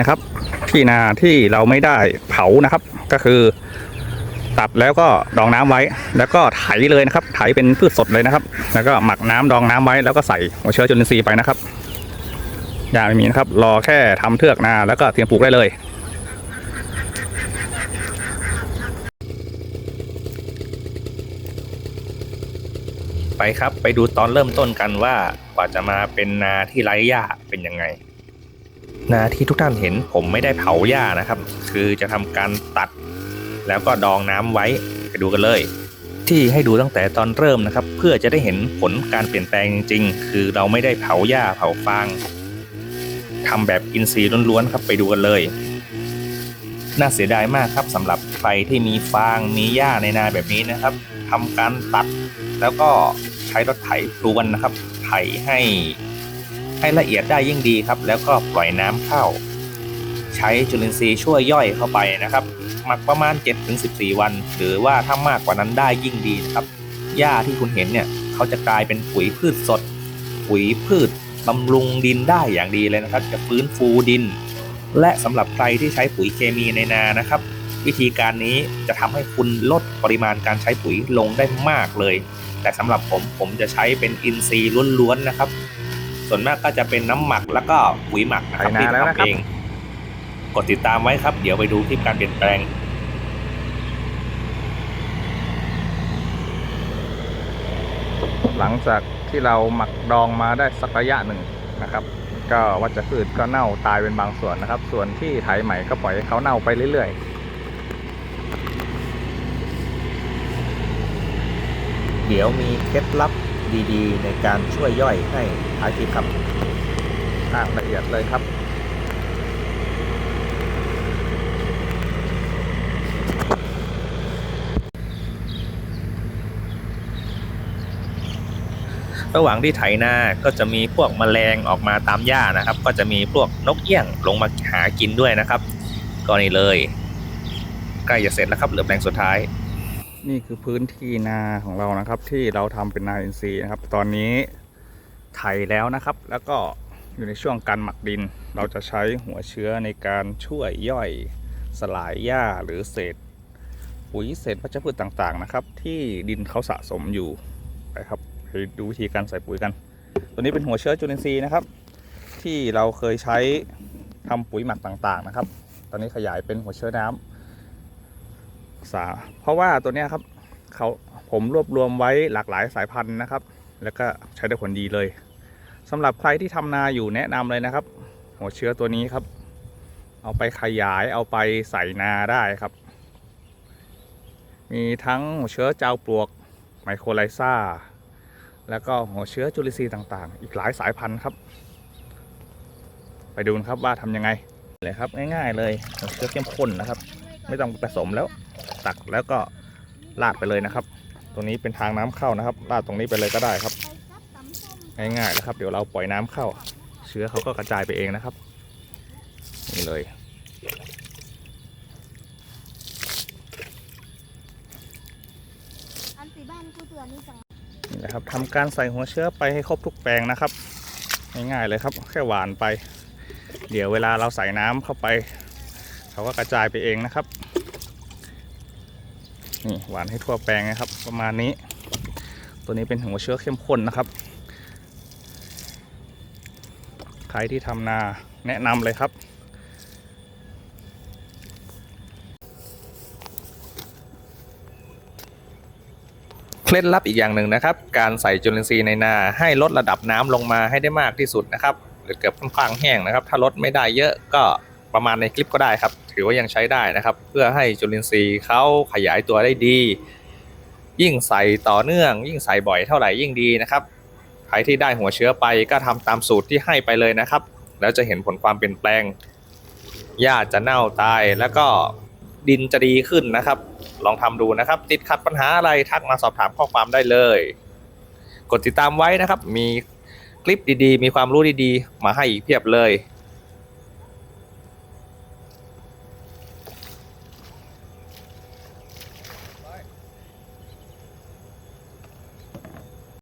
นะครับที่นาที่เราไม่ได้เผานะครับ ก็คือ ตัดแล้วก็ดองน้ำไว้ แล้วก็ไถเลยนะครับ ไถเป็นพืชสดเลยนะครับ แล้วก็หมักน้ำดองน้ำไว้แล้วก็ใส่หัวเชื้อจุลินทรีย์ไปนะครับยาไม่มีนะครับ รอแค่ทำเทือกนาแล้วก็เตรียมปลูกได้เลยไปครับไปดูตอนเริ่มต้นกันว่ากว่าจะมาเป็นนาที่ไร้หญ้าเป็นยังไง นาที่ทุกท่านเห็นผมไม่ได้เผาหญ้านะครับ คือจะทำการตัด แล้วก็ดองน้ำไว้ไปดูกันเลย ที่ให้ดูตั้งแต่ตอนเริ่มนะครับ เพื่อจะได้เห็นผลการเปลี่ยนแปลงจริงๆคือเราไม่ได้เผาหญ้าเผาฟางทำแบบอินทรีย์ล้วนๆครับไปดูกันเลย น่าเสียดายมากครับสำหรับใครที่มีฟางมีหญ้าในนาแบบนี้นะครับทำการตัดแล้วก็ใช้รถไถพรวนนะครับ ไถให้ ให้ละเอียดได้ยิ่งดีครับ แล้วก็ปล่อยน้ำเข้า ใช้จุลินทรีย์ช่วยย่อยเข้าไปนะครับ หมักประมาณ 7-14 วัน หรือว่าถ้ามากกว่านั้นได้ยิ่งดีนะครับหญ้าที่คุณเห็นเนี่ยเขาจะกลายเป็นปุ๋ยพืชสด ปุ๋ยพืชบำรุงดินได้อย่างดีเลยนะครับ จะฟื้นฟูดิน และสำหรับใครที่ใช้ปุ๋ยเคมีในนานะครับ วิธีการนี้จะทำให้คุณลดปริมาณการใช้ปุ๋ยลงได้มากเลย แต่สำหรับผมผมจะใช้เป็นอินทรีย์ล้วนๆนะครับ ส่วนมากก็จะเป็นน้ำหมักแล้วก็ปุ๋ยหมักนะครับไปนาที่แล้วนะทำครับเองกดติดตามไว้ครับ เดี๋ยวไปดูคลิปการเปลี่ยนแปลงหลังจากที่เราหมักดองมาได้สักระยะหนึ่งนะครับ ก็วัชพืชก็เน่าตายเป็นบางส่วนนะครับ ส่วนที่ไถใหม่ก็ปล่อยให้เขาเน่าไปเรื่อยเดี๋ยวมีเคล็ดลับ ดีๆ ในการช่วยย่อยให้ท้ายคลิปครับๆอะละเอียดเลยครับ ระหว่างที่ไถนาก็จะมีพวกแมลงออกมาตามหญ้านะครับ ก็จะมีพวกนกเอี้ยงลงมาหากินด้วยนะครับ ก็นี่เลย ใกล้จะเสร็จแล้วครับเหลือแปลงสุดท้าย นี่คือพื้นที่นาของเรานะครับ ที่เราทำเป็นนาอินทรีย์นะครับ ตอนนี้ไถแล้วนะครับ แล้วก็อยู่ในช่วงการหมักดิน เราจะใช้หัวเชื้อในการช่วยย่อยสลายหญ้าหรือเศษปุ๋ยเศษวัชพืชต่างๆนะครับ ที่ดินเขาสะสมอยู่นะครับไปดูวิธีการใส่ปุ๋ยกัน ตัวนี้เป็นหัวเชื้อจุลินทรีย์นะครับ ที่เราเคยใช้ทำปุ๋ยหมักต่างๆนะครับ ตอนนี้ขยายเป็นหัวเชื้อน้ำ สาเพราะว่าตัวเนี้ยครับเขาผมรวบรวมไว้หลากหลายสายพันธุ์นะครับ แล้วก็ใช้ได้ผลดีเลยสำหรับใครที่ทำนาอยู่แนะนำเลยนะครับ หัวเชื้อตัวนี้ครับ เอาไปขยายเอาไปใส่นาได้ครับ มีทั้งหัวเชื้อเจ้าปลวกไมโครไลซ่า แล้วก็หัวเชื้อจุลินทรีย์ต่างๆ อีกหลายสายพันธุ์ครับ ไปดูนะครับว่าทำยังไงเลยครับง่ายๆเลยหัวเชื้อเข้มข้นนะครับ ไม่ต้องผสมแล้ว ตักแล้วก็ลาดไปเลยนะครับ ตรงนี้เป็นทางน้ำเข้านะครับ ลาดตรงนี้ไปเลยก็ได้ครับ ง่ายๆนะครับ เดี๋ยวเราปล่อยน้ำเข้า เชื้อเขาก็กระจายไปเองนะครับนี่เลย อันสีบ้านกูเตือนนี่จังนี่แหละครับทำการใส่หัวเชื้อไปให้ครบทุกแปลงนะครับ ง่ายๆเลยครับ แค่หวานไป เดี๋ยวเวลาเราใส่น้ำเข้าไป เขาก็กระจายไปเองนะครับ นี่หวานให้ทั่วแปลงนะครับ ประมาณนี้ ตัวนี้เป็นหัวเชื้อเข้มข้นนะครับ ใครที่ทำนาแนะนำเลยครับเคล็ดลับอีกอย่างหนึ่งนะครับ การใส่จุลินทรีย์ในนาให้ลดระดับน้ำลงมาให้ได้มากที่สุดนะครับหรือเกือบค่อนข้างแห้งนะครับ ถ้าลดไม่ได้เยอะก็ ประมาณในคลิปก็ได้ครับ ถือว่ายังใช้ได้นะครับ เพื่อให้จุลินทรีย์เขาขยายตัวได้ดี ยิ่งใส่ต่อเนื่อง ยิ่งใส่บ่อยเท่าไหร่ยิ่งดีนะครับใครที่ได้หัวเชื้อไปก็ทำตามสูตรที่ให้ไปเลยนะครับ แล้วจะเห็นผลความเปลี่ยนแปลงหญ้าจะเน่าตายแล้วก็ดินจะดีขึ้นนะครับ ลองทำดูนะครับ ติดขัดปัญหาอะไรทักมาสอบถามข้อความได้เลย กดติดตามไว้นะครับ มีคลิปดีๆ มีความรู้ดีๆ มาให้อีกเพียบเลย